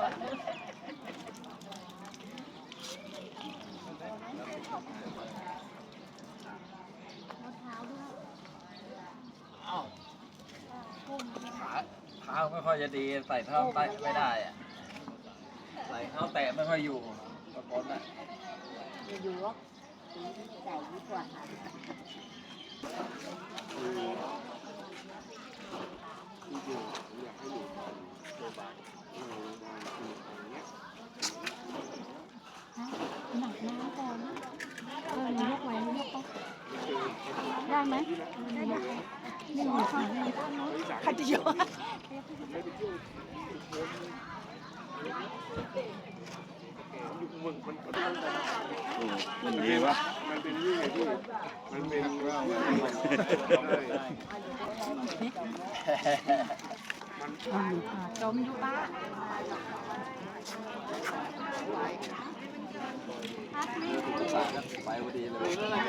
อ้าวขาเท้าไม่ค่อยจะดีใส่เท้าแตะไม่ได้อะใส่เท้าแตะไม่ค่อยอยู่บางคนอะอยู่หรอใส่ดีกว่า หนักน้ำก่อนเออหนูยกไหวหนูยกเขาได้ไหมได้ไหมนี่หนูค่ะใครจะยกมันดีวะมันเป็นเรื่องไงพี่มันเป็นว่ามัน จมอยู่ป้าสารไปพอดีเลย